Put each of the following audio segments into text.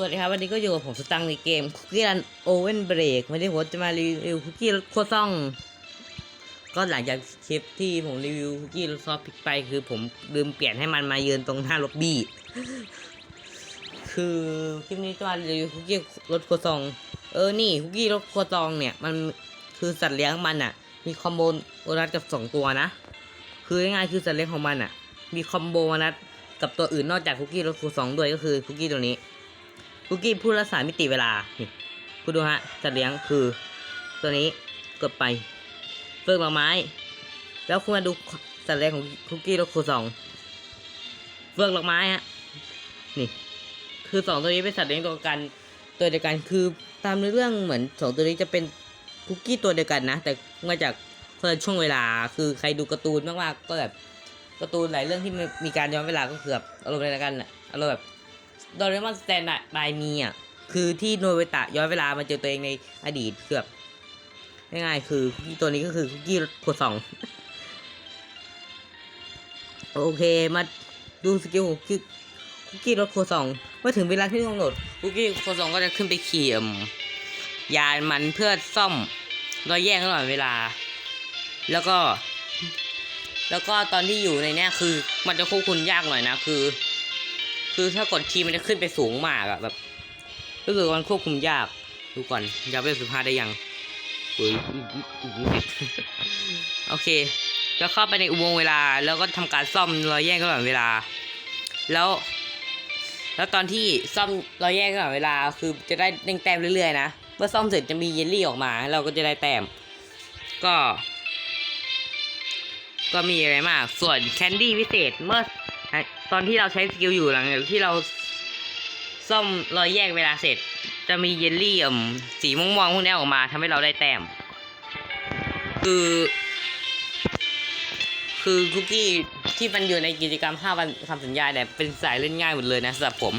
สวัสดีครับวันนี้ก็อยู่กับผมสตังในเกมคุกกี้รันโอเว่นเบรกวันนี้ผมจะมารีวิวคุกกี้รสโคตรซ่อง ก็หลังจากคลิปที่ผมรีวิวคุกกี้รสซอสพริกไป คือผมลืมเปลี่ยนให้มันมายืนตรงหน้าล็อบบี้คือคลิปนี้จะมารีวิวคุกกี้รสโคตรซองเออนี่คุกกี้รสโคตรซองเนี่ยมันคือสัตว์เลี้ยงมันอะ มีคอมโบโบนัสกับสองตัวนะ คือง่ายๆคือสัตว์เลี้ยงของมันอะ มีคอมโบโบนัสกับตัวอื่นนอกจากคุกกี้รสโคตรซองด้วยก็คือคุกกี้ตัวนี้ คุกกี้ผู้รักษามิติเวลา นี่คุณดูฮะจัดเลี้ยงคือ ตัวนี้กดไปเฟืองดอกไม้ แล้วคุณมาดูสัตว์เลี้ยงของคุกกี้รสโคสองเฟืองดอกไม้ฮะ นี่ คือสองตัวนี้เป็นสัตว์เลี้ยงตัวกัน ตัวเดียวกัน คือตามในเรื่องเหมือนสองตัวนี้จะเป็นคุกกี้ตัวเดียวกันนะ แต่มาจากคนช่วงเวลา คือใครดูการ์ตูนมากๆก็แบบการ์ตูนหลายเรื่องที่มีการย้อนเวลาก็คือแบบอารมณ์อะไรกันแหละอารมณ์แบบ โดเรมอนสแตนบายมีอะคือที่โนเวตะย้อนเวลามาเจอตัวเองในอดีตคือบง่ายๆคือคุกกี้ตัวนี้ก็คือคุกกี้โคสองโอเคมาดูสกิลของคือคุกกี้รถโคสองเมื่อถึงเวลาที่กำหนดคุกกี้โคสองก็จะขึ้นไปขี่มยานมันเพื่อซ่อมรอยแย่งระหว่างเวลา แล้วก็ แล้วก็ตอนที่อยู่ในเนี้ยคือ มันจะควบคุมยากหน่อยนะคือ คือถ้ากดทีมันจะขึ้นไปสูงมากอะแบบก็คือมันควบคุมยาก ดูก่อนยาวไปสิบห้าได้ยังอุ้ยโอเค แล้วเข้าไปในอุโมงค์เวลา แล้วก็ทำการซ่อมรอยแยกระหว่างเวลา แล้ว แล้วตอนที่ซ่อมรอยแยกระหว่างเวลา คือจะได้เด้งแต้มเรื่อยๆนะเมื่อซ่อมเสร็จจะมีเยลลี่ออกมา เราก็จะได้แต้ม ก็ ก็มีอะไรมาก ส่วนแคนดี้พิเศษเมื่อ ตอนที่เราใช้สกิลอยู่หลังจากที่เราซ่อมรอยแยกเวลาเสร็จ จะมีเยลลี่อ่มสีม่วงๆพวกนี้ออกมาทำให้เราได้แต้ม คือ คือคุกกี้ที่มันอยู่ในกิจกรรม5วันคำสัญญาเนี่ยเป็นสายเล่นง่ายหมดเลยนะสำหรับผม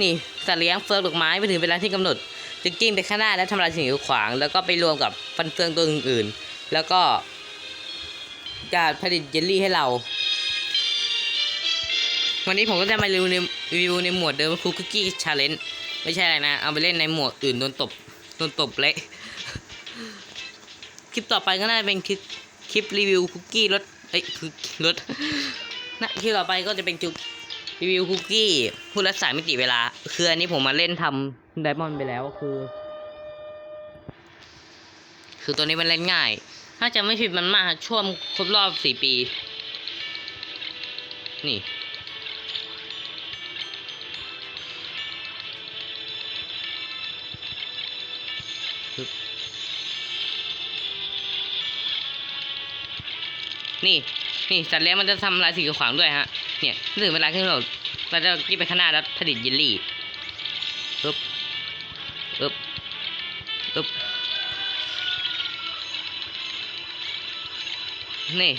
นี่สัตว์เลี้ยงเฟิร์กดอกไม้ไปถึงเวลาที่กำหนดจะกิ้งไปข้างหน้าและทำลายสิ่งกีดขวาง แล้วก็ไปรวมกับฟันเฟืองตัวอื่นๆ แล้วก็จะผลิตเยลลี่ให้เรา วันนี้ผมก็จะมารีวิวในรีวิวในหมวดเดิมคือคุกกี้ชาเลนจ์ไม่ใช่อะไรนะ เอาไปเล่นในหมวดอื่นโดนตบโดนตบเละคลิปต่อไปก็น่าจะเป็นคลิปคลิปรีวิวคุกกี้รสเอ้ยคือรสนะคลิปต่อไปก็จะเป็นคลิปรีวิวคุกกี้ผู้รักษามิติเวลา คืออันนี้ผมมาเล่นทำไดมอนด์ไปแล้วคือ คือตัวนี้มันเล่นง่าย ถ้าจะไม่ผิดมันมากช่วงครบรอบสี่ปี นี่ นี่ นี่สัตว์เลี้ยงมันจะทำลายสิ่งกีดขวางด้วยฮะ เนี่ยถึงเวลาที่เราเราจะกินไปข้างหน้าแล้วผลิตเยลลี่ปึ๊บปึ๊บปึ๊บนี่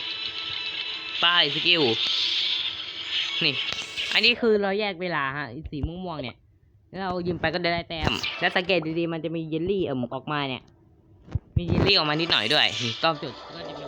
ป้ายสกิล นี่ อันนี้คือเราแยกเวลาฮะ สีม่วงๆเนี่ยแล้วเรายืมไปก็ได้แต้ม แล้วสังเกตดีๆ มันจะมีเยลลี่เอ่มออกมาเนี่ย มีเยลลี่ออกมานิดหน่อยด้วย นี่ตอนจุดก็จะมี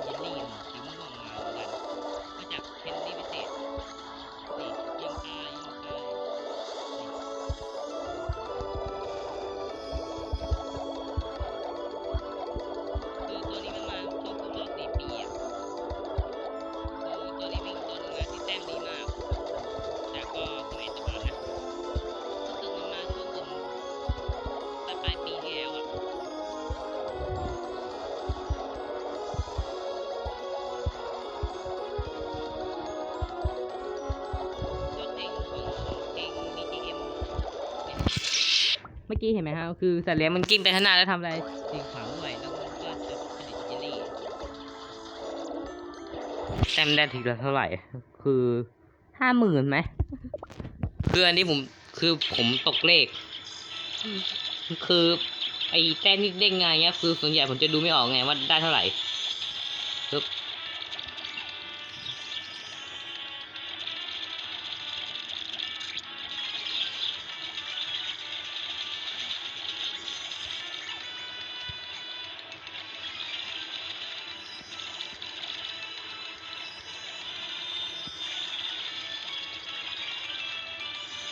เมื่อกี้เห็นไหมครับคือสัตว์เลี้ยงมันกิ้งไปข้างหน้าแล้วทำอะไรสิ่งขวางด้วยแล้วมันก็จะผลิตเจลลี่แต้มได้ถึงเท่าไหร่ คือห้าหมื่นไหมคืออันนี้ผมคือผมตกเลข คือไอ้แต้มที่เด้งไงเงี้ยคือส่วนใหญ่ผมจะดูไม่ออกไงว่าได้เท่าไหร่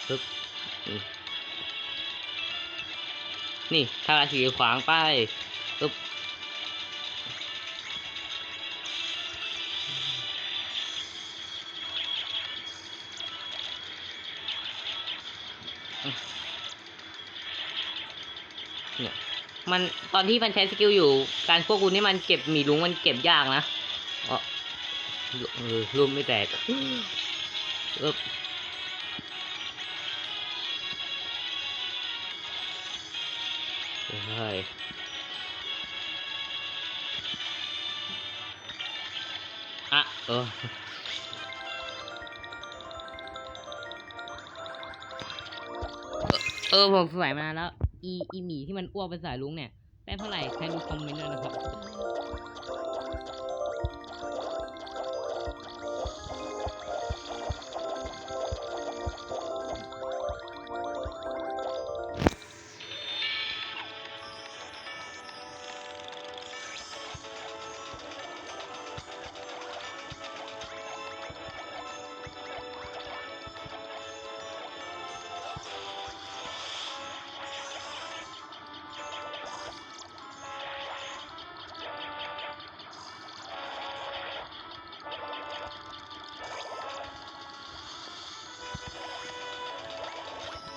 ปึ๊บนี่ทาราสีขวางไปปึ๊บเนี่ยมันตอนที่มันใช้สกิลอยู่ การควบคุมนี่มันเก็บหมีลุงมันเก็บยากนะอ๋อเออรูมไม่แตกปึ๊บ ใช่อะเออเออผมสงสัยมานานแล้ว อีอีหมีที่มันอ้วกเป็นสายลุงเนี่ย ได้เท่าไหร่ใครดูคอมเมนต์ด้วยนะครับ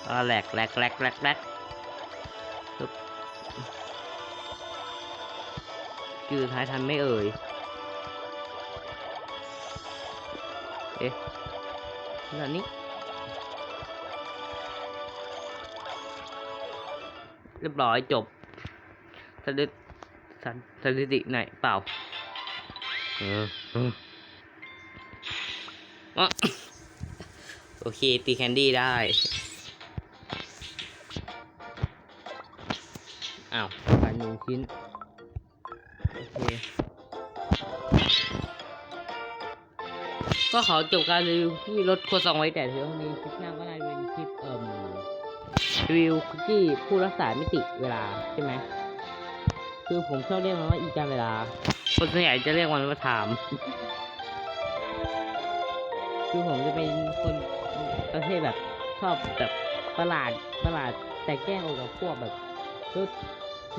อ่าแหลกแหลกแหลกแหลกแหลกปึ๊บคิวสุดท้ายทันไม่เอ่ย เอ๊ะนั่นนี้เรียบร้อยจบสถิติสันสถิติไหนเปล่าเออเออโอเค ตีแคนดี้ได้ อ้าวขาดหนึ่งชิ้น โอเค ก็ขอจบการรีวิวที่รถโคซองไว้แต่เพียงเท่านี้คลิปหน้าก็น่าจะเป็นคลิปเอ่มรีวิวคุกกี้ผู้รักษามิติเวลาใช่ไหม คือผมชอบเรียกมันว่าอีการเวลา คนส่วนใหญ่จะเรียกมันว่าไทม์คือผมจะเป็นคนประเภทแบบชอบแบบประหลาดประหลาดแต่แกล้งออกกับพวกแบบชุด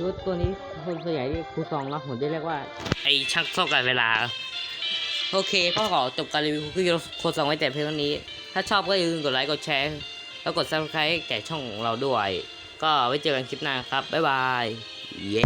ชุดตัวนี้คนส่วนใหญ่ที่ครูซองแล้วผมจะเรียกว่า ไอชักโซ่กันเวลา โอเคก็ขอจบการรีวิวคุกกี้โคซองไว้แต่เพียงเท่านี้ ถ้าชอบก็อย่าลืมกดไลค์กดแชร์แล้วกด subscribe แก่ช่องของเราด้วย ก็ไว้เจอกันคลิปหน้าครับบ๊ายบายเย้